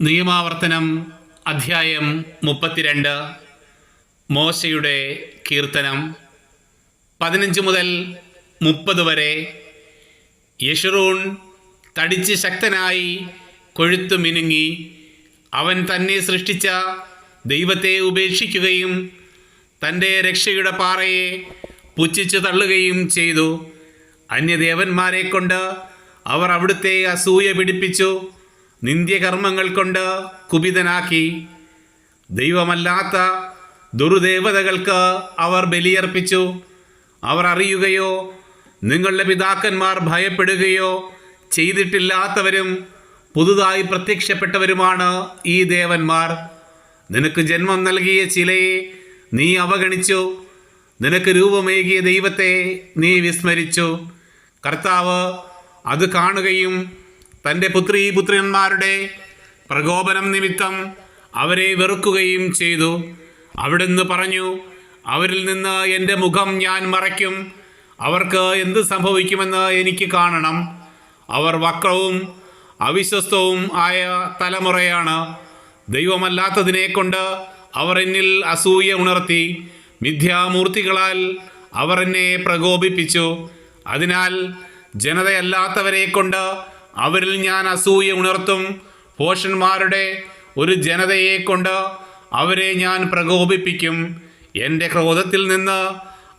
നിയമാവർത്തനം അധ്യായം മുപ്പത്തിരണ്ട്. മോശയുടെ കീർത്തനം. പതിനഞ്ച് മുതൽ മുപ്പത് വരെ. യഷറൂൺ തടിച്ച് ശക്തനായി കൊഴുത്തു മിനുങ്ങി. അവൻ തന്നെ സൃഷ്ടിച്ച ദൈവത്തെ ഉപേക്ഷിക്കുകയും തന്റെ രക്ഷയുടെ പാറയെ പുച്ഛിച്ചു തള്ളുകയും ചെയ്തു. അന്യദേവന്മാരെ കൊണ്ട് അവർ അവിടുത്തെ അസൂയ പിടിപ്പിച്ചു. നിന്ദ്യകർമ്മങ്ങൾ കൊണ്ട് കുപിതനാക്കി. ദൈവമല്ലാത്ത ദുർദേവതകൾക്ക് അവർ ബലിയർപ്പിച്ചു. അവർ അറിയുകയോ നിങ്ങളുടെ പിതാക്കന്മാർ ഭയപ്പെടുകയോ ചെയ്തിട്ടില്ലാത്തവരും പുതുതായി പ്രത്യക്ഷപ്പെട്ടവരുമാണ് ഈ ദേവന്മാർ. നിനക്ക് ജന്മം നൽകിയ ചിലയെ നീ അവഗണിച്ചു. നിനക്ക് രൂപമേകിയ ദൈവത്തെ നീ വിസ്മരിച്ചു. കർത്താവ് അത് കാണുകയും തന്റെ പുത്രി പുത്രന്മാരുടെ പ്രകോപനം നിമിത്തം അവരെ വെറുക്കുകയും ചെയ്തു. അവിടുന്ന് പറഞ്ഞു അവരിൽ നിന്ന് എന്റെ മുഖം ഞാൻ മറയ്ക്കും. അവർക്ക് എന്ത് സംഭവിക്കുമെന്ന് എനിക്ക് കാണണം. അവർ വക്രവും അവിശ്വസ്തവും ആയ തലമുറയാണ്. ദൈവമല്ലാത്തതിനെ കൊണ്ട് അവർ എന്നിൽ അസൂയ ഉണർത്തി. മിഥ്യാമൂർത്തികളാൽ അവർ എന്നെ പ്രകോപിപ്പിച്ചു. അതിനാൽ ജനതയല്ലാത്തവരെ കൊണ്ട് അവരിൽ ഞാൻ അസൂയ ഉണർത്തും. പോഷന്മാരുടെ ഒരു ജനതയെ കൊണ്ട് അവരെ ഞാൻ പ്രകോപിപ്പിക്കും. എന്റെ ക്രോധത്തിൽ നിന്ന്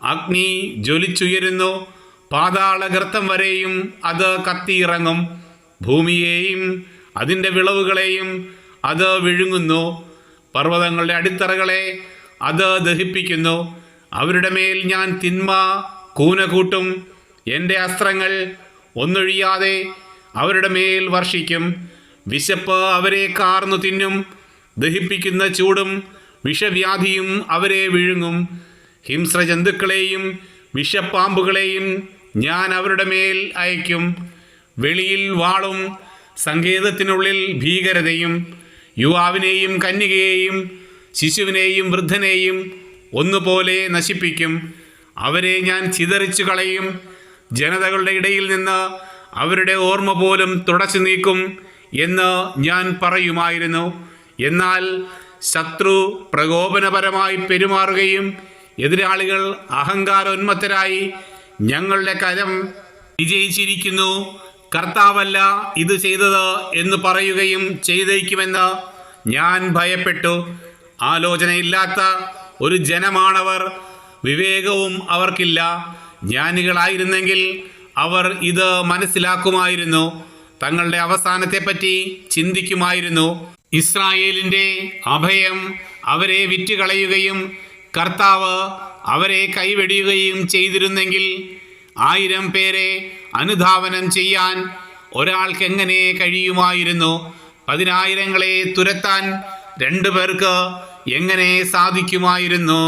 അഗ്നി ജ്വലിച്ചുയരുന്നു. പാതാളഗർത്തം വരെയും അത് കത്തിയിറങ്ങും. ഭൂമിയെയും അതിന്റെ വിളവുകളെയും അത് വിഴുങ്ങുന്നു. പർവതങ്ങളുടെ അടിത്തറകളെ അത് ദഹിപ്പിക്കുന്നു. അവരുടെ മേൽ ഞാൻ തിന്മ കൂന കൂട്ടും എന്റെ അസ്ത്രങ്ങൾ ഒന്നൊഴിയാതെ അവരുടെ മേൽ വർഷിക്കും. വിശപ്പ് അവരെ കാർന്നു തിന്നും. ദഹിപ്പിക്കുന്ന ചൂടും വിഷവ്യാധിയും അവരെ വിഴുങ്ങും. ഹിംസ്രജന്തുക്കളെയും വിഷപ്പാമ്പുകളെയും ഞാൻ അവരുടെ മേൽ അയക്കും വെളിയിൽ വാളും സങ്കേതത്തിനുള്ളിൽ ഭീകരതയും. യുവാവിനെയും കന്യകയെയും ശിശുവിനെയും വൃദ്ധനെയും ഒന്നുപോലെ നശിപ്പിക്കും. അവരെ ഞാൻ ചിതറിച്ചു കളയും ജനതകളുടെ ഇടയിൽ നിന്ന് അവരുടെ ഓർമ്മ പോലും തുടച്ചു നീക്കും എന്ന് ഞാൻ പറയുമായിരുന്നു. എന്നാൽ ശത്രു പ്രകോപനപരമായി പെരുമാറുകയും എതിരാളികൾ അഹങ്കാരോന്മത്തരായി ഞങ്ങളുടെ കരം വിജയിച്ചിരിക്കുന്നു. കർത്താവല്ല ഇത് ചെയ്തത് എന്ന് പറയുകയും ചെയ്തേക്കുമെന്ന് ഞാൻ ഭയപ്പെട്ടു. ആലോചനയില്ലാത്ത ഒരു ജനമാണവർ വിവേകവും അവർക്കില്ല. ജ്ഞാനികളായിരുന്നെങ്കിൽ അവർ ഇത് മനസ്സിലാക്കുമായിരുന്നു. തങ്ങളുടെ അവസാനത്തെപ്പറ്റി ചിന്തിക്കുമായിരുന്നു. ഇസ്രായേലിന്റെ അഭയം അവരെ വിറ്റുകളയുകയും കർത്താവ് അവരെ കൈവെടിയുകയും ചെയ്തിരുന്നെങ്കിൽ ആയിരം പേരെ അനുധാവനം ചെയ്യാൻ ഒരാൾക്ക് എങ്ങനെ കഴിയുമായിരുന്നു? പതിനായിരങ്ങളെ തുരത്താൻ രണ്ടു പേർക്ക് എങ്ങനെ സാധിക്കുമായിരുന്നു?